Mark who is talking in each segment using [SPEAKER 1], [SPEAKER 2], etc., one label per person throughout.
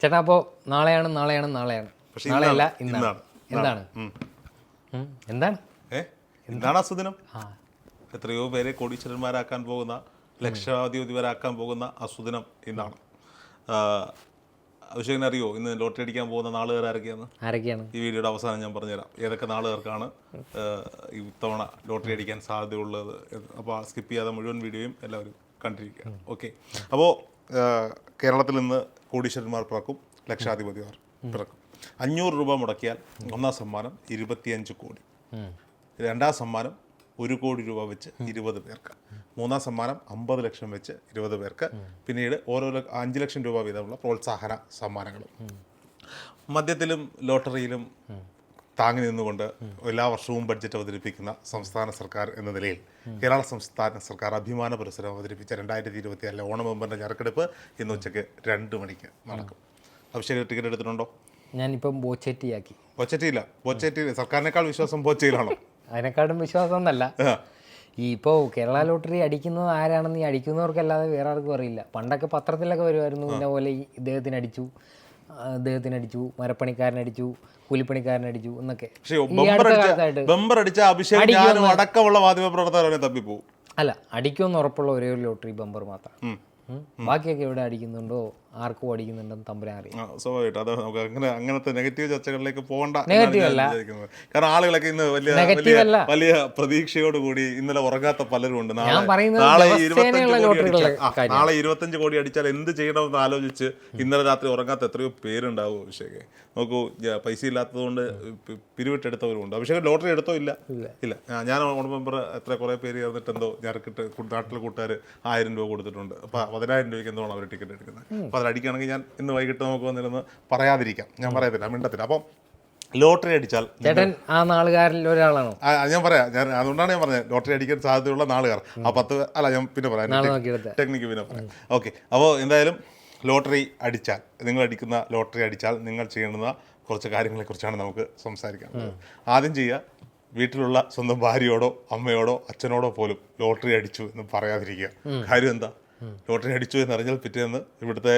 [SPEAKER 1] ചേട്ടാ അപ്പോൾ നാളെയാണ് നാളെയാണ് നാളെയാണ്.
[SPEAKER 2] പക്ഷേ
[SPEAKER 1] നാളെയല്ല
[SPEAKER 2] ഇന്നാണ്.
[SPEAKER 1] എന്താണ്?
[SPEAKER 2] ഉം.
[SPEAKER 1] ഉം, എന്താണ്?
[SPEAKER 2] ഏ? എന്താണ് അസുദിനം?
[SPEAKER 1] ആ.
[SPEAKER 2] എത്രയോ പേരെ കോടീശ്വരന്മാരാക്കാൻ പോകുന്ന ലക്ഷാധിപതിമാരാക്കാൻ പോകുന്ന അസുദിനം ഇന്നാണ്. അഭിഷേകൻ അറിയോ? ഇന്ന് ലോട്ടറി അടിക്കാൻ പോകുന്ന നാളുകാർ ആരൊക്കെയാണ്?
[SPEAKER 1] ആരൊക്കെയാണ്?
[SPEAKER 2] ഈ വീഡിയോയുടെ അവസാനം ഞാൻ പറഞ്ഞുതരാം. ഏതൊക്കെ നാളുകാർക്കാണ് ആ, ഈ ഇത്തവണ ലോട്ടറി അടിക്കാൻ സാധ്യതയുള്ളത് അപ്പോൾ സ്കിപ്പ് ചെയ്യാതെ മുഴുവൻ വീഡിയോയും എല്ലാവരും കണ്ടിരിക്കുക. ഓക്കെ. അപ്പോൾ കേരളത്തിൽ നിന്ന് കോടീശ്വരന്മാർ പിറക്കും ലക്ഷാധിപതിമാർ പിറക്കും. അഞ്ഞൂറ് രൂപ മുടക്കിയാൽ ഒന്നാം സമ്മാനം ഇരുപത്തിയഞ്ച് കോടി. രണ്ടാം സമ്മാനം ഒരു കോടി രൂപ വെച്ച് ഇരുപത് പേർക്ക്. മൂന്നാം സമ്മാനം അമ്പത് ലക്ഷം വെച്ച് ഇരുപത് പേർക്ക്. പിന്നീട് ഓരോ അഞ്ച് ലക്ഷം രൂപ വീതമുള്ള പ്രോത്സാഹന സമ്മാനങ്ങളും. മദ്യത്തിലും ലോട്ടറിയിലും താങ്ങി നിന്നുകൊണ്ട് എല്ലാ വർഷവും ബഡ്ജറ്റ് അവതരിപ്പിക്കുന്ന സംസ്ഥാന സർക്കാർ എന്ന നിലയിൽ കേരള സംസ്ഥാന സർക്കാർ അഭിമാന പുരസ്സരം അവതരിപ്പിച്ച രണ്ടായിരത്തി ഇരുപത്തിയാറിലെ ഓണം മെമ്പറിന്റെ ചരക്കെടുപ്പ് ഇന്ന് ഉച്ചയ്ക്ക് രണ്ട് മണിക്ക് നടക്കും. അഭിഷേക് ടിക്കറ്റ് എടുത്തിട്ടുണ്ടോ?
[SPEAKER 1] ഞാനിപ്പം ബോച്ചേറ്റിയാക്കി.
[SPEAKER 2] ബോച്ചേറ്റിയില്ല. ബോച്ചേറ്റി സർക്കാരിനേക്കാൾ വിശ്വാസം ബോച്ചയിലാണോ?
[SPEAKER 1] അതിനേക്കാളും വിശ്വാസം എന്നല്ല. ഈ ഇപ്പോൾ കേരള ലോട്ടറി അടിക്കുന്നത് ആരാണെന്ന് ഈ അടിക്കുന്നവർക്കല്ലാതെ വേറെ ആർക്കും അറിയില്ല. പണ്ടൊക്കെ പത്രത്തിലൊക്കെ വരുമായിരുന്നു. ഇന്ന പോലെ ഈ ഇദ്ദേഹത്തിന് അടിച്ചു. ആ, ഇദ്ദേഹത്തിന് അടിച്ചു മരപ്പണിക്കാരനടിച്ചു കൂലിപ്പണിക്കാരനടിച്ചു എന്നൊക്കെ.
[SPEAKER 2] ബമ്പർ അടിച്ച അഭിഷേക് ഞാനും അടക്കമുള്ള മാധ്യമ പ്രവർത്തകരെ തപ്പിപ്പോ?
[SPEAKER 1] അല്ല അടിക്കുമെന്ന് ഉറപ്പുള്ള ഒരേ ഒരു ലോട്ടറി ബമ്പർ മാത്രം. ബാക്കിയൊക്കെ എവിടെ അടിക്കുന്നുണ്ടോ? ആർക്കും അടിക്കുന്നുണ്ടെന്ന് തമ്പുരാൻ അറിയാം.
[SPEAKER 2] സ്വാഭാവികമായിട്ടും. അത് നമുക്ക് അങ്ങനെ അങ്ങനത്തെ നെഗറ്റീവ് ചർച്ചകളിലേക്ക് പോകണ്ട
[SPEAKER 1] അല്ല.
[SPEAKER 2] കാരണം ആളുകളൊക്കെ ഇന്ന് വലിയ വലിയ
[SPEAKER 1] അല്ല.
[SPEAKER 2] വലിയ പ്രതീക്ഷയോട് കൂടി ഇന്നലെ ഉറങ്ങാത്ത പലരും ഉണ്ട്. നാളെ
[SPEAKER 1] ഞാൻ
[SPEAKER 2] നാളെ ഇരുപത്തഞ്ച് കോടി അടിച്ചാൽ എന്ത് ചെയ്യണമെന്ന് ആലോചിച്ച് ഇന്നലെ രാത്രി ഉറങ്ങാത്ത എത്രയോ പേരുണ്ടാവും അഭിഷേക്. നോക്കൂ പൈസ ഇല്ലാത്തതുകൊണ്ട് പിരിവിട്ടെടുത്തവരുണ്ട് അഭിഷേക് ലോട്ടറി എടുത്തോ ഇല്ല? ഇല്ല. ഞാൻ ഓണം മെമ്പർ എത്ര കുറേ പേര് ചേർന്നിട്ട് എന്തോ ഞാർക്കിട്ട് നാട്ടിലെ കൂട്ടുകാർ ആയിരം രൂപ കൊടുത്തിട്ടുണ്ട്. അപ്പോൾ പതിനായിരം രൂപയ്ക്ക് എന്തോ അവർ ടിക്കറ്റ് എടുക്കുന്നത്. അപ്പോൾ അത് അടിക്കുകയാണെങ്കിൽ ഞാൻ ഇന്ന് വൈകിട്ട് നമുക്ക് വന്നിരുന്ന് പറയാതിരിക്കാം. ഞാൻ പറയത്തില്ല മിണ്ടത്തില്ല. അപ്പം ലോട്ടറി അടിച്ചാൽ
[SPEAKER 1] ചേട്ടൻ ആ നാളുകാരിൽ ഒരാളാണോ?
[SPEAKER 2] ഞാൻ പറയാം. ഞാൻ അതുകൊണ്ടാണ് ഞാൻ പറഞ്ഞത്. ലോട്ടറി അടിക്കാൻ സാധ്യതയുള്ള നാളുകാർ. ആ പത്ത് അല്ല ഞാൻ പിന്നെ പറയാം. ടെക്നിക്ക് പിന്നെ പറയാം. ഓക്കെ അപ്പോൾ എന്തായാലും ലോട്ടറി അടിച്ചാൽ നിങ്ങൾ അടിക്കുന്ന ലോട്ടറി അടിച്ചാൽ നിങ്ങൾ ചെയ്യുന്ന കുറച്ച് കാര്യങ്ങളെക്കുറിച്ചാണ് നമുക്ക് സംസാരിക്കാം ആദ്യം ചെയ്യുക വീട്ടിലുള്ള സ്വന്തം ഭാര്യയോടോ അമ്മയോടോ അച്ഛനോടോ പോലും ലോട്ടറി അടിച്ചു എന്ന് പറയാതിരിക്കുക. കാര്യം എന്താ? ലോട്ടറി അടിച്ചു എന്നറിഞ്ഞാൽ പിറ്റേന്ന് ഇവിടുത്തെ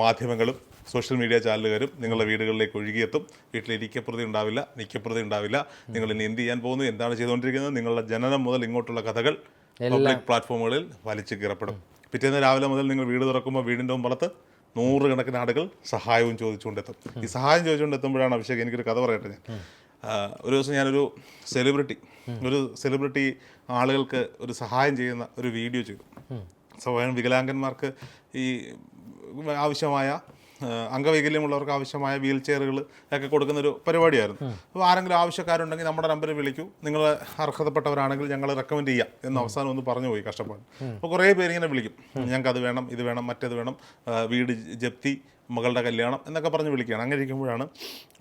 [SPEAKER 2] മാധ്യമങ്ങളും സോഷ്യൽ മീഡിയ ചാനലുകാരും നിങ്ങളുടെ വീടുകളിലേക്ക് ഒഴുകിയെത്തും. വീട്ടിൽ ഇരിക്കപ്രതി ഉണ്ടാവില്ല നിൽക്കപ്രതി ഉണ്ടാവില്ല. നിങ്ങൾ ഇനി എന്ത് ചെയ്യാൻ പോകുന്നു എന്താണ് ചെയ്തുകൊണ്ടിരിക്കുന്നത് നിങ്ങളുടെ ജനനം മുതൽ ഇങ്ങോട്ടുള്ള കഥകൾ പബ്ലിക് പ്ലാറ്റ്ഫോമുകളിൽ വലിച്ചു കീറപ്പെടും. പിറ്റേന്ന് രാവിലെ മുതൽ നിങ്ങൾ വീട് തുറക്കുമ്പോൾ വീടിന്റെ മുമ്പത്ത് നൂറുകണക്കിന് ആളുകൾ സഹായവും ചോദിച്ചുകൊണ്ടെത്തും. ഈ സഹായം ചോദിച്ചുകൊണ്ട് എത്തുമ്പോഴാണ് അഭിഷേക് എനിക്കൊരു കഥ പറയട്ടെ ഞാൻ. ഒരു ദിവസം ഞാനൊരു സെലിബ്രിറ്റി ഒരു സെലിബ്രിറ്റി ആളുകൾക്ക് ഒരു സഹായം ചെയ്യുന്ന ഒരു വീഡിയോ ചെയ്തു. സ്വയം വികലാംഗന്മാർക്ക് ഈ ആവശ്യമായ അംഗവൈകല്യമുള്ളവർക്ക് ആവശ്യമായ വീൽ ചെയറുകൾ ഒക്കെ കൊടുക്കുന്ന ഒരു പരിപാടിയായിരുന്നു അപ്പോൾ ആരെങ്കിലും ആവശ്യക്കാരുണ്ടെങ്കിൽ നമ്മുടെ നമ്പറിൽ വിളിക്കൂ. നിങ്ങൾ അർഹതപ്പെട്ടവരാണെങ്കിൽ ഞങ്ങൾ റെക്കമെൻഡ് ചെയ്യാം എന്ന് അവസാനം ഒന്ന് പറഞ്ഞു പോയി കഷ്ടപ്പാട്. അപ്പോൾ കുറേ പേര് ഇങ്ങനെ വിളിക്കും. ഞങ്ങൾക്ക് അത് വേണം ഇത് വേണം മറ്റേത് വേണം. വീട് ജപ്തി മകളുടെ കല്യാണം എന്നൊക്കെ പറഞ്ഞ് വിളിക്കുകയാണ്. അങ്ങനെ ഇരിക്കുമ്പോഴാണ്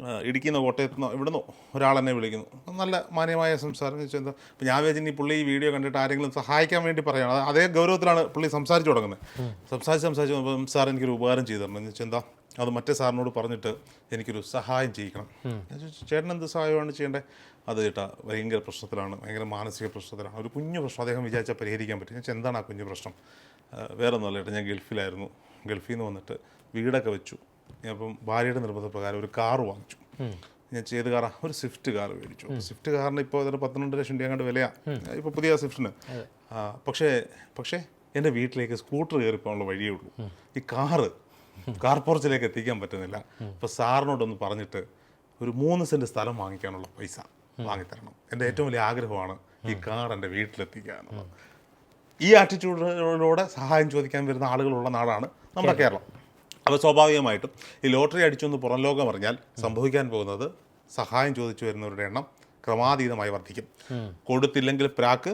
[SPEAKER 2] ആ, ഇടുക്കിയിൽ നിന്ന് കോട്ടയത്ത് നിന്ന് ഒരാളെന്നെ വിളിക്കുന്നു. നല്ല മാന്യമായ സംസാരം. വെച്ചാൽ എന്താ അപ്പോൾ ഞാൻ വിചാരിച്ചു ഈ പുള്ളി ഈ വീഡിയോ കണ്ടിട്ട് ആരെങ്കിലും സഹായിക്കാൻ വേണ്ടി പറയുകയാണ് അത് ഗൗരവത്തിലാണ് പുള്ളി സംസാരിച്ചു തുടങ്ങുന്നത്. സംസാരിച്ച് സംസാരിച്ച് അപ്പം സാർ എനിക്കൊരു ഉപകാരം ചെയ്തു തരണം. എന്ന് വെച്ചാൽ എന്താ അത് മറ്റേ സാറിനോട് പറഞ്ഞിട്ട് എനിക്കൊരു സഹായം ചെയ്യിക്കണം. ചേട്ടൻ എന്ത് സഹായമാണ് ചെയ്യേണ്ടത് അത് ചേട്ടാ ഭയങ്കര പ്രശ്നത്തിലാണ്. ഭയങ്കര മാനസിക പ്രശ്നത്തിലാണ്. ഒരു കുഞ്ഞു പ്രശ്നം അദ്ദേഹം വിചാരിച്ചാൽ പരിഹരിക്കാൻ പറ്റും. എന്താണ് ആ കുഞ്ഞു പ്രശ്നം? വേറെ ഒന്നുമല്ല ചേട്ടാ ഞാൻ ഗൾഫിലായിരുന്നു. ഗൾഫിൽ നിന്ന് വന്നിട്ട് വീടൊക്കെ വെച്ചു. ഞാൻ അപ്പം ഭാര്യയുടെ നിർബന്ധപ്രകാരം ഒരു കാർ വാങ്ങിച്ചു. ഞാൻ ചെയ്ത് കാറാ ഒരു സ്വിഫ്റ്റ് കാർ മേടിച്ചു. സ്വിഫ്റ്റ് കാറിന് ഇപ്പോൾ അതൊരു പന്ത്രണ്ട് ലക്ഷം രൂപ അങ്ങോട്ട് വിലയാണ് ഇപ്പോൾ പുതിയ സ്വിഫ്റ്റിന്. പക്ഷേ പക്ഷേ എന്റെ വീട്ടിലേക്ക് സ്കൂട്ടർ കയറിപ്പോകാനുള്ള വഴിയേ ഉള്ളൂ. ഈ കാറ് കാർ പോർച്ചിലേക്ക് എത്തിക്കാൻ പറ്റുന്നില്ല. അപ്പോൾ സാറിനോടൊന്ന് പറഞ്ഞിട്ട് ഒരു മൂന്ന് സെന്റ് സ്ഥലം വാങ്ങിക്കാനുള്ള പൈസ വാങ്ങിത്തരണം. എന്റെ ഏറ്റവും വലിയ ആഗ്രഹമാണ് ഈ കാർ എന്റെ വീട്ടിലെത്തിക്കുക എന്നുള്ളത്. ഈ ആറ്റിറ്റ്യൂഡിലൂടെ സഹായം ചോദിക്കാൻ വരുന്ന ആളുകളുള്ള നാടാണ് നമ്മുടെ കേരളം. അപ്പോൾ സ്വാഭാവികമായിട്ടും ഈ ലോട്ടറി അടിച്ചൊന്ന് പുറം ലോകം അറിഞ്ഞാൽ സംഭവിക്കാൻ പോകുന്നത് സഹായം ചോദിച്ചു വരുന്നവരുടെ എണ്ണം ക്രമാതീതമായി വർദ്ധിക്കും. കൊടുത്തില്ലെങ്കിൽ പ്രാക്ക്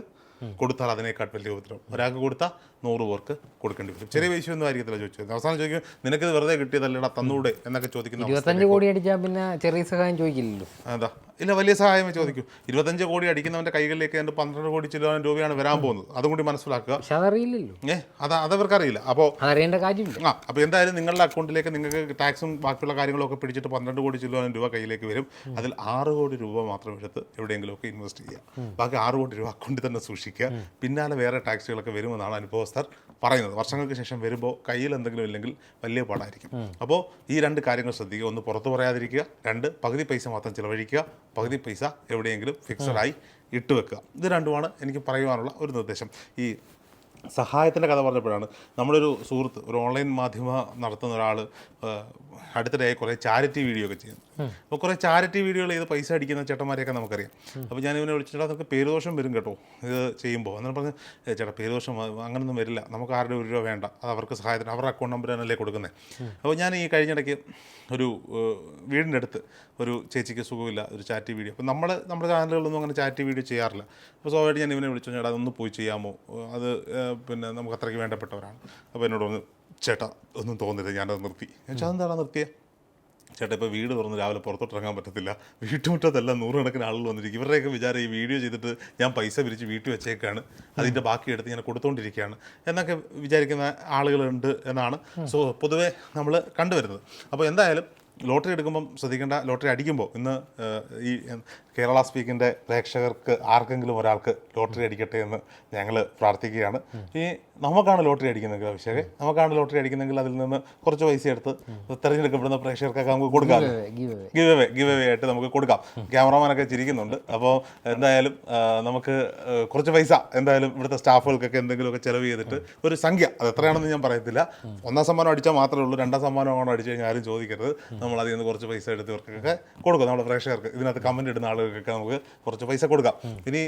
[SPEAKER 2] കൊടുത്താൽ അതിനേക്കാൾ വലിയ ഉപദ്രവം. ഒരാൾക്ക് കൊടുത്താൽ നൂറ് പേർക്ക് കൊടുക്കേണ്ടി വരും. ചെറിയ പൈസ ഒന്നും ആയിരിക്കത്തില്ല ചോദിച്ചത്. അവസാനം ചോദിക്കും നിനക്ക് വെറുതെ കിട്ടിയതല്ലടാ തന്നൂടെ എന്നൊക്കെ ചോദിക്കുന്ന
[SPEAKER 1] ഇരുപത്തഞ്ച് കോടി അടിച്ചാൽ പിന്നെ ചെറിയ സഹായം ചോദിക്കില്ലല്ലോ.
[SPEAKER 2] അതാ. ഇല്ല വലിയ സഹായം ചോദിക്കും. ഇരുപത്തഞ്ച് കോടി അടിക്കുന്നവന്റെ കൈകളിലേക്ക് എന്റെ പന്ത്രണ്ട് കോടി ചില രൂപയാണ് വരാൻ പോകുന്നത്. അതും കൂടി മനസ്സിലാക്കുക.
[SPEAKER 1] പക്ഷെ അതറിയില്ലല്ലോ.
[SPEAKER 2] ഏ അത് അതവർക്കറിയില്ല. അപ്പോൾ
[SPEAKER 1] അറിയേണ്ട കാര്യമില്ല.
[SPEAKER 2] ആ അപ്പോൾ എന്തായാലും നിങ്ങളുടെ അക്കൗണ്ടിലേക്ക് നിങ്ങൾക്ക് ടാക്സും ബാക്കിയുള്ള കാര്യങ്ങളൊക്കെ പിടിച്ചിട്ട് പന്ത്രണ്ട് കോടി ചില രൂപ കയ്യിലേക്ക് വരും. അതിൽ ആറ് കോടി രൂപ മാത്രം എടുത്ത് എവിടെയെങ്കിലുമൊക്കെ ഇൻവെസ്റ്റ് ചെയ്യുക. ബാക്കി ആറ് കോടി രൂപ അക്കൗണ്ടിൽ തന്നെ സൂക്ഷിക്കുക. പിന്നാലെ വേറെ ടാക്സുകളൊക്കെ വരുമെന്നാണ് അനുഭവസ്ഥർ പറയുന്നത്. വർഷങ്ങൾക്ക് ശേഷം വരുമ്പോൾ കയ്യിൽ എന്തെങ്കിലും ഇല്ലെങ്കിൽ വലിയ പാടായിരിക്കും. അപ്പോൾ ഈ രണ്ട് കാര്യങ്ങൾ ശ്രദ്ധിക്കുക. ഒന്ന് പുറത്തു പറയാതിരിക്കുക. രണ്ട് പകുതി പൈസ മാത്രം ചിലവഴിക്കുക. പകുതി പൈസ എവിടെയെങ്കിലും ഫിക്സഡായി ഇട്ടുവെക്കുക ഇത് രണ്ടുമാണ് എനിക്ക് പറയുവാനുള്ള ഒരു നിർദ്ദേശം. ഈ സഹായത്തിന്റെ കഥ പറഞ്ഞപ്പോഴാണ് നമ്മളൊരു സുഹൃത്ത് ഒരു ഓൺലൈൻ മാധ്യമ നടത്തുന്ന ഒരാൾ അടുത്തിടെയായി കുറേ ചാരിറ്റി വീഡിയോ ഒക്കെ ചെയ്യുന്നു. അപ്പോൾ കുറേ ചാരിറ്റി വീഡിയോകൾ ചെയ്ത് പൈസ അടിക്കുന്ന ചേട്ടന്മാരെയൊക്കെ നമുക്കറിയാം. അപ്പോൾ ഞാൻ ഇവനെ വിളിച്ചിട്ട് നമുക്ക് പേരുദോഷം വരും കേട്ടോ ഇത് ചെയ്യുമ്പോൾ. അന്നേരം പറഞ്ഞ് "ഏ, ചേട്ടാ പേരുദോഷം അങ്ങനൊന്നും വരില്ല നമുക്ക് ആരുടെ ഒരു രൂപ വേണ്ട അത് അവർക്ക് സഹായത്തിന് അവരുടെ അക്കൗണ്ട് നമ്പർ തന്നെയല്ലേ കൊടുക്കുന്നത് അപ്പോൾ ഞാൻ ഈ കഴിഞ്ഞിടയ്ക്ക് ഒരു വീടിന്റെ അടുത്ത് ഒരു ചേച്ചിക്ക് സുഖമില്ല ഒരു ചാറ്റി വീഡിയോ. അപ്പോൾ നമ്മൾ നമ്മുടെ ചാനലുകളൊന്നും അങ്ങനെ ചാറ്റി വീഡിയോ ചെയ്യാറില്ല. അപ്പോൾ സ്വാഭാവികമായിട്ട് ഞാൻ ഇവനെ വിളിച്ചു ചേട്ടാ അതൊന്ന് പോയി ചെയ്യാമോ? അത് പിന്നെ നമുക്ക് അത്രയ്ക്ക് വേണ്ടപ്പെട്ടവരാണ്. അപ്പോൾ എന്നോട് പറഞ്ഞു ചേട്ടാ ഒന്നും തോന്നരുത് ഞാനത് നിർത്തി. ചേച്ചാ എന്താണ് നിർത്തിയേ? ചേട്ടാ ഇപ്പോൾ വീട് തുറന്ന് രാവിലെ പുറത്തോട്ട് ഇറങ്ങാൻ പറ്റത്തില്ല. വീട്ടുമുറ്റത്തെല്ലാം നൂറുകണക്കിന് ആളുകൾ വന്നിരിക്കും. ഇവരുടെയൊക്കെ വിചാരം ഈ വീഡിയോ ചെയ്തിട്ട് ഞാൻ പൈസ പിരിച്ച് വീട്ടിൽ വെച്ചേക്കാണ്. അതിന്റെ ബാക്കി എടുത്ത് ഞാൻ കൊടുത്തുകൊണ്ടിരിക്കുകയാണ് എന്നൊക്കെ വിചാരിക്കുന്ന ആളുകളുണ്ട് എന്നാണ്. സോ പൊതുവേ നമ്മൾ കണ്ടുവരുന്നത്. അപ്പോൾ എന്തായാലും ലോട്ടറി എടുക്കുമ്പം ശ്രദ്ധിക്കേണ്ട ലോട്ടറി അടിക്കുമ്പോൾ ഇന്ന് ഈ കേരള സ്പീക്കിന്റെ പ്രേക്ഷകർക്ക് ആർക്കെങ്കിലും ഒരാൾക്ക് ലോട്ടറി അടിക്കട്ടെ എന്ന് ഞങ്ങൾ പ്രാർത്ഥിക്കുകയാണ്. ഈ നമുക്കാണ് ലോട്ടറി അടിക്കുന്നെങ്കിൽ അഭിഷേക് നമുക്കാണ് ലോട്ടറി അടിക്കുന്നെങ്കിൽ അതിൽ നിന്ന് കുറച്ച് പൈസ എടുത്ത് തിരഞ്ഞെടുക്കപ്പെടുന്ന പ്രേക്ഷകർക്കൊക്കെ നമുക്ക് കൊടുക്കാം.
[SPEAKER 1] ഗീവ് അവേ
[SPEAKER 2] ഗിവ് അവേ ആയിട്ട് നമുക്ക് കൊടുക്കാം. ക്യാമറമാനൊക്കെ ചിരിക്കുന്നുണ്ട്. അപ്പോൾ എന്തായാലും നമുക്ക് കുറച്ച് പൈസ എന്തായാലും ഇവിടുത്തെ സ്റ്റാഫുകൾക്കൊക്കെ എന്തെങ്കിലുമൊക്കെ ചിലവ് ചെയ്തിട്ട് ഒരു സംഖ്യ അത് എത്രയാണെന്ന് ഞാൻ പറയത്തില്ല. ഒന്നാം സമ്മാനം അടിച്ചാൽ മാത്രമേ ഉള്ളൂ. രണ്ടാം സമ്മാനം ആണോ അടിച്ചു കഴിഞ്ഞാൽ ആരും ചോദിക്കരുത്. നമ്മൾ അതിൽ നിന്ന് കുറച്ച് പൈസ എടുത്ത് ഇവർക്കൊക്കെ കൊടുക്കും. നമ്മുടെ പ്രേക്ഷകർക്ക് ഇതിനകത്ത് കമന്റ് ഇടുന്ന ആളുകൾക്കൊക്കെ നമുക്ക് കുറച്ച് പൈസ കൊടുക്കാം. ഇനി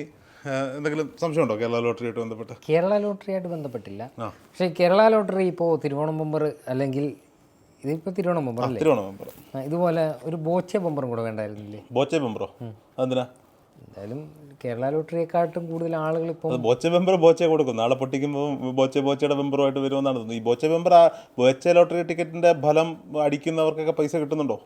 [SPEAKER 2] എന്തെങ്കിലും സംശയമുണ്ടോ? കേരള ലോട്ടറിയായിട്ട് ബന്ധപ്പെട്ട്?
[SPEAKER 1] കേരള ലോട്ടറിയായിട്ട് ബന്ധപ്പെട്ടില്ല. പക്ഷേ കേരള ലോട്ടറി ഇപ്പോൾ തിരുവോണം ബമ്പർ അല്ലെങ്കിൽ ഇതിപ്പോൾ തിരുവോണം ബമ്പർ
[SPEAKER 2] തിരുവോണം
[SPEAKER 1] ഇതുപോലെ ഒരു ബോച്ചെ ബമ്പറും കൂടെ വേണ്ടായിരുന്നില്ലേ?
[SPEAKER 2] ബോച്ചെ ബമ്പറോ? അതെന്തിനാ?
[SPEAKER 1] എന്തായാലും കേരള ലോട്ടറിയെക്കാട്ടും കൂടുതൽ ആളുകൾ ഇപ്പോൾ
[SPEAKER 2] ബോച്ച ബോച്ചെ മെമ്പർ ബോച്ചെ കൊടുക്കും. നാളെ പൊട്ടിക്കുമ്പോൾ ബോച്ച ബോച്ചയുടെ മെമ്പറുമായിട്ട് വരുമെന്നാണ് തോന്നുന്നത്. ഈ ബോച്ച മെമ്പർ ആ ബോച്ച ലോട്ടറി ടിക്കറ്റിന്റെ ഫലം അടിക്കുന്നവർക്കൊക്കെ പൈസ കിട്ടുന്നുണ്ടോ?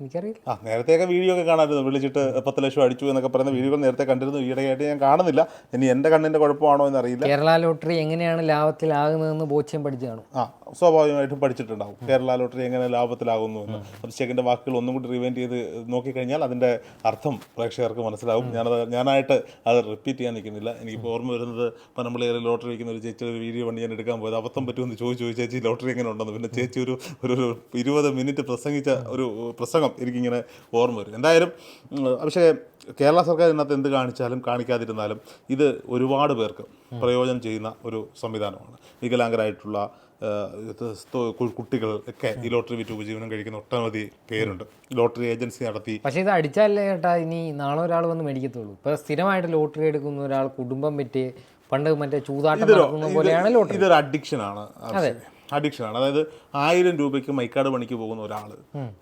[SPEAKER 1] എനിക്കറിയില്ല.
[SPEAKER 2] ആ നേരത്തെയൊക്കെ വീഡിയോ ഒക്കെ കാണാമായിരുന്നു. വിളിച്ചിട്ട് പത്ത് ലക്ഷം അടിച്ചു എന്നൊക്കെ പറയുന്ന വീഡിയോകൾ നേരത്തെ കണ്ടിരുന്നു. ഈയിടെയായിട്ട് ഞാൻ കാണുന്നില്ല. ഇനി എന്റെ കണ്ണിന്റെ കുഴപ്പമാണോ എന്നറിയില്ല.
[SPEAKER 1] കേരള ലോട്ടറി എങ്ങനെയാണ് ലാഭത്തിലാകുന്നതെന്ന് ബോധ്യം പഠിച്ചതാണ്
[SPEAKER 2] ആ സ്വാഭാവികമായിട്ടും പഠിച്ചിട്ടുണ്ടാവും. കേരള ലോട്ടറി എങ്ങനെ ലാഭത്തിലാകുന്നു എന്ന്. അഭിഷേകിന്റെ വാക്കുകൾ ഒന്നും കൂടി റിവൈൻഡ് ചെയ്ത് നോക്കിക്കഴിഞ്ഞാൽ അതിന്റെ അർത്ഥം പ്രേക്ഷകർക്ക് മനസ്സിലാവും. ഞാനത് ഞാനായിട്ട് അത് റിപ്പീറ്റ് ചെയ്യാൻ നിൽക്കുന്നില്ല. എനിക്കിപ്പോൾ ഓർമ്മ വരുന്നത് നമ്മൾ ലോട്ടറി വയ്ക്കുന്ന ഒരു ചേച്ചി ഒരു വീഡിയോ വണ്ടി ഞാൻ എടുക്കാൻ പോയത്. അബദ്ധം പറ്റുമെന്ന് ചോദിച്ചു ചോദിച്ചു ചേച്ചി ലോട്ടറി എങ്ങനെ ഉണ്ടെന്ന്? പിന്നെ ചേച്ചി ഒരു ഒരു ഇരുപത് മിനിറ്റ് പ്രസംഗിച്ച ഒരു പ്രസംഗം എനിക്കിങ്ങനെ ഓർമ്മ വരും. എന്തായാലും പക്ഷേ കേരള സർക്കാർ ഇതിനകത്ത് എന്ത് കാണിച്ചാലും കാണിക്കാതിരുന്നാലും ഇത് ഒരുപാട് പേർക്ക് പ്രയോജനം ചെയ്യുന്ന ഒരു സംവിധാനമാണ്. വികലാംഗരായിട്ടുള്ള കുട്ടികൾ ഒക്കെ ഈ ലോട്ടറി വിറ്റ് ഉപജീവനം കഴിക്കുന്ന ഒട്ടനവധി പേരുണ്ട്. ലോട്ടറി ഏജൻസി നടത്തി
[SPEAKER 1] പക്ഷേ ഇത് അടിച്ചാലേ ചേട്ടാ? ഇനി നാളെ ഒരാൾ വന്ന് മേടിക്കത്തുള്ളൂ. ഇപ്പൊ സ്ഥിരമായിട്ട് ലോട്ടറി എടുക്കുന്ന ഒരാൾ കുടുംബം വിറ്റ് പണ്ട് മറ്റേ ചൂതാട്ടം പോലെയാണ് ലോട്ടറി.
[SPEAKER 2] ഇതൊരു അഡിക്ഷനാണ് അഡിക്ഷനാണ്. അതായത് ആയിരം രൂപയ്ക്ക് മൈക്കാട് പണിക്ക് പോകുന്ന ഒരാൾ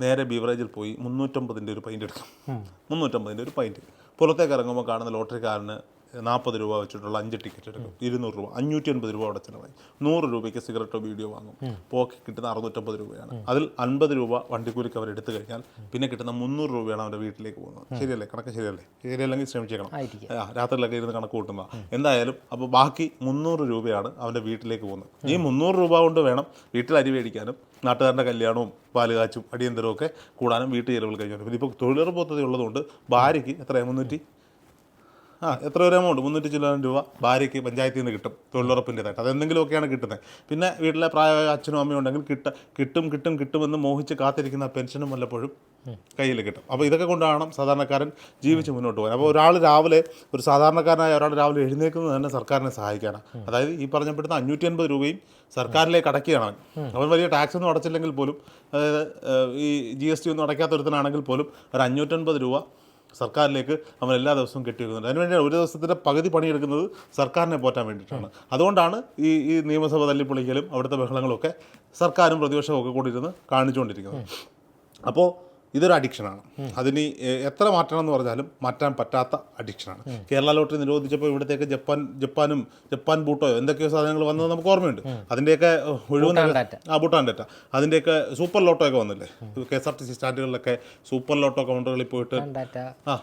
[SPEAKER 2] നേരെ ബിവറേജിൽ പോയി മുന്നൂറ്റമ്പതിന്റെ ഒരു പൈന്റ് എടുക്കും. മുന്നൂറ്റമ്പതിന്റെ ഒരു പൈന്റ് പുറത്തേക്ക് ഇറങ്ങുമ്പോൾ കാണുന്ന ലോട്ടറിക്കാരന് നാൽപ്പത് രൂപ വെച്ചിട്ടുള്ള അഞ്ച് ടിക്കറ്റ് എടുക്കും. ഇരുന്നൂറ് രൂപ. അഞ്ഞൂറ്റി അൻപത് രൂപ അവിടെ ചിലവായി. നൂറ് രൂപയ്ക്ക് സിഗരറ്റോ വീഡിയോ വാങ്ങും. പോക്കി കിട്ടുന്ന അറുന്നൂറ്റമ്പത് രൂപയാണ്. അതിൽ അൻപത് രൂപ വണ്ടിക്കൂലിക്ക് അവർ എടുത്തു കഴിഞ്ഞാൽ പിന്നെ കിട്ടുന്ന മുന്നൂറ് രൂപയാണ് അവരുടെ വീട്ടിലേക്ക് പോകുന്നത്. ശരിയല്ലേ? കണക്ക് ശരിയല്ലേ? ശരിയല്ലെങ്കിൽ ശ്രമിച്ചേക്കണം രാത്രിയിലൊക്കെ ഇരുന്ന് കണക്ക് കൂട്ടുന്ന എന്തായാലും അപ്പോൾ ബാക്കി മുന്നൂറ് രൂപയാണ് അവന്റെ വീട്ടിലേക്ക് പോകുന്നത്. ഈ മുന്നൂറ് രൂപ കൊണ്ട് വേണം വീട്ടിൽ അരി മേടിക്കാനും നാട്ടുകാരന്റെ കല്യാണവും പാലുകാച്ചും അടിയന്തരവും ഒക്കെ കൂടാനും വീട്ടു ചെലവുകൾ കഴിഞ്ഞു. പിന്നെ ഇപ്പോൾ തൊഴിലുറപ്പ് പദ്ധതി ഉള്ളതുകൊണ്ട് ഭാര്യയ്ക്ക് എത്രയാണ് മുന്നൂറ്റി ആ എത്ര ഒരു എമൗണ്ട് മുന്നൂറ്റി ചില്ലായിരം രൂപ ഭാര്യയ്ക്ക് പഞ്ചായത്തിൽ നിന്ന് കിട്ടും തൊഴിലുറപ്പിന്റെതായിട്ട്. അതെന്തെങ്കിലുമൊക്കെയാണ് കിട്ടുന്നത്. പിന്നെ വീട്ടിലെ പ്രായമായ അച്ഛനും അമ്മയും ഉണ്ടെങ്കിൽ കിട്ട കിട്ടും കിട്ടും കിട്ടുമെന്ന് മോഹിച്ച് കാത്തിരിക്കുന്ന പെൻഷനും വല്ലപ്പോഴും കയ്യിൽ കിട്ടും. അപ്പോൾ ഇതൊക്കെ കൊണ്ടാണ് സാധാരണക്കാരൻ ജീവിച്ച് മുന്നോട്ട് പോകാൻ. അപ്പോൾ ഒരാൾ രാവിലെ ഒരു സാധാരണക്കാരനായ ഒരാൾ രാവിലെ എഴുന്നേക്കുന്നത് തന്നെ സർക്കാരിനെ സഹായിക്കാനാണ്. അതായത് ഈ പറഞ്ഞപ്പെടുന്ന അഞ്ഞൂറ്റി അൻപത് രൂപയും സർക്കാരിലേക്ക് അടക്കുകയാണ് അവൻ. അവൻ വലിയ ടാക്സ് ഒന്നും അടച്ചില്ലെങ്കിൽ പോലും അതായത് ഈ ജി എസ് ടി ഒന്നും അടയ്ക്കാത്തൊരുത്തനാണെങ്കിൽ പോലും ഒരു അഞ്ഞൂറ്റൻപത് രൂപ സർക്കാരിലേക്ക് അവൻ എല്ലാ ദിവസവും കെട്ടിവെക്കുന്നുണ്ട്. അതിനുവേണ്ടി ഒരു ദിവസത്തിന്റെ പകുതി പണിയെടുക്കുന്നത് സർക്കാരിനെ പോറ്റാൻ വേണ്ടിയിട്ടാണ്. അതുകൊണ്ടാണ് ഈ ഈ നിയമസഭ തല്ലിപ്പൊളിക്കലും അവിടുത്തെ ബഹളങ്ങളൊക്കെ സർക്കാരും പ്രതിപക്ഷവും ഒക്കെ കൂടി ഇരുന്ന് കാണിച്ചുകൊണ്ടിരിക്കുന്നത്. അപ്പോൾ ഇതൊരു അഡിക്ഷനാണ്. അതിന് എത്ര മാറ്റണം എന്ന് പറഞ്ഞാലും മാറ്റാൻ പറ്റാത്ത അഡിക്ഷനാണ്. കേരള ലോട്ടറി നിരോധിച്ചപ്പോൾ ഇവിടത്തേക്ക് ജപ്പാൻ ജപ്പാനും ജപ്പാൻ ബൂട്ടോയോ എന്തൊക്കെയോ സാധനങ്ങൾ വന്നത് നമുക്ക് ഓർമ്മയുണ്ട്. അതിന്റെയൊക്കെ ഒഴിവുന്ന ആ ബൂട്ടാൻ ഡേറ്റ. അതിന്റെയൊക്കെ സൂപ്പർ ലോട്ടോ ഒക്കെ വന്നില്ലേ? K S R T C സ്റ്റാൻഡുകളിലൊക്കെ super lotto കൗണ്ടറുകളിൽ പോയിട്ട് ആ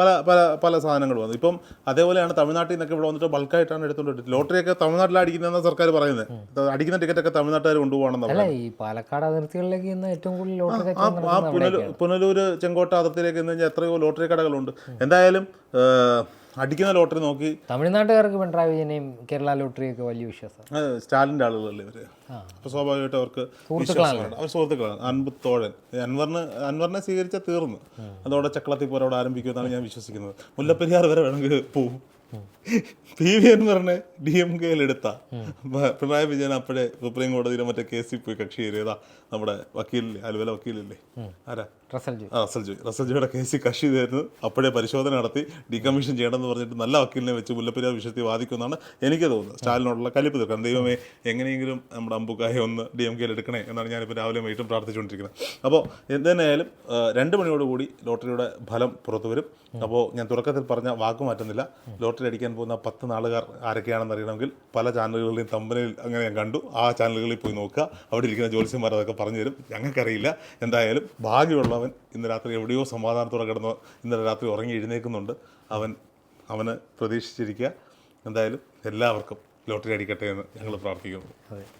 [SPEAKER 2] പല പല പല സാധനങ്ങൾ വന്നു. ഇപ്പം അതേപോലെയാണ് തമിഴ്നാട്ടിൽ നിന്നൊക്കെ ഇവിടെ വന്നിട്ട് ബൾക്കായിട്ടാണ് എടുത്തുകൊണ്ട് ലോട്ടറിയൊക്കെ തമിഴ്നാട്ടിൽ അടിക്കുന്നതെന്ന് സർക്കാർ പറയുന്നത്. അടിക്കുന്ന ടിക്കറ്റൊക്കെ തമിഴ്നാട്ടുകാർ
[SPEAKER 1] കൊണ്ടുപോകണം ഈ പാലക്കാട് അതിർത്തികളിലേക്ക് ഏറ്റവും കൂടുതൽ ലോട്ടറി
[SPEAKER 2] ആ പുനലൂർ ചെങ്കോട്ട അതിർത്തിയിലേക്ക് എന്ന് കഴിഞ്ഞാൽ എത്രയോ ലോട്ടറി കടകളുണ്ട്. എന്തായാലും അടിക്കുന്ന ലോട്ടറി നോക്കി
[SPEAKER 1] തമിഴ്നാട്ടുകാർക്ക് പിണറായി വിജയനെയും കേരള ലോട്ടറിയൊക്കെ വലിയ വിശ്വാസമാണ്
[SPEAKER 2] സ്റ്റാലിന്റെ ആളുകളല്ലേ ഇവർ? അപ്പോൾ സ്വാഭാവികമായിട്ട് അവർക്ക് വിശ്വാസമാണ്. അവർ സുഹൃത്തുക്കളാണ്. അൻപത്തോഴൻ അൻവറിന് അൻവറിനെ സ്വീകരിച്ചാൽ തീർന്നു. അതോടെ ചക്കളത്തിൽ പോരോടെ ആരംഭിക്കുമെന്നാണ് ഞാൻ വിശ്വസിക്കുന്നത്. മുല്ലപ്പെരിയാർ വരെ വേണമെങ്കിൽ പോവും. പി വി എന്ന് പറഞ്ഞ ഡി എം കെയിൽ എടുത്ത പിണറായി വിജയൻ അപ്പോഴേ സുപ്രീം കോടതിയിലെ മറ്റേ കേസിൽ പോയി കക്ഷി കയറിയതാ നമ്മുടെ വക്കീലില്ലേ അലുവല വക്കീലില്ലേ? ആരാ?
[SPEAKER 1] റസൽ ജോയി.
[SPEAKER 2] റസൽ ജോയ്. റസൽ ജോയുടെ കേസിൽ കക്ഷി ചെയ്തിരുന്നു. അപ്പോഴേ പരിശോധന നടത്തി. ഡീകമ്മീഷൻ ചെയ്യണമെന്ന് പറഞ്ഞിട്ട് നല്ല വക്കീലിനെ വെച്ച് മുല്ലപ്പെരിയാർ വിഷയത്തിൽ വാദിക്കുമെന്നാണ് എനിക്ക് തോന്നുന്നത്. സ്റ്റാലിനോടുള്ള കലിപ്പ് തീർക്കണം. ദൈവമേ എങ്ങനെയെങ്കിലും നമ്മുടെ അമ്പുക്കായെ ഒന്ന് ഡി എം കെയിൽ എടുക്കണേ എന്നാണ് ഞാനിപ്പോൾ രാവിലെ വൈകിട്ടും പ്രാർത്ഥിച്ചുകൊണ്ടിരിക്കുന്നത്. അപ്പോൾ എന്തായാലും രണ്ട് മണിയോടുകൂടി ലോട്ടറിയുടെ ഫലം പുറത്തു വരും. അപ്പോൾ ഞാൻ തുടക്കത്തിൽ പറഞ്ഞ വാക്ക് മാറ്റുന്നില്ല. ലോട്ടറി അടിക്കാൻ പോകുന്ന പത്ത് നാളുകാർ ആരൊക്കെയാണെന്ന് അറിയണമെങ്കിൽ പല ചാനലുകളുടെയും തമ്പനിൽ അങ്ങനെ ഞാൻ കണ്ടു. ആ ചാനലുകളിൽ പോയി നോക്കുക. അവിടെ ഇരിക്കുന്ന ജ്യോത്സ്യന്മാർ അതൊക്കെ പറഞ്ഞു തരും. ഞങ്ങൾക്കറിയില്ല. എന്തായാലും ഭാഗ്യമുള്ളവൻ ഇന്ന് രാത്രി എവിടെയോ സമാധാനത്തോടെ കിടന്ന് ഇന്നലെ രാത്രി ഉറങ്ങി എഴുന്നേൽക്കുന്നുണ്ട്. അവൻ അവന് പ്രതീക്ഷിച്ചിരിക്കുക. എന്തായാലും എല്ലാവർക്കും ലോട്ടറി അടിക്കട്ടെ എന്ന് ഞങ്ങൾ പ്രാർത്ഥിക്കുന്നു.
[SPEAKER 1] അതെ.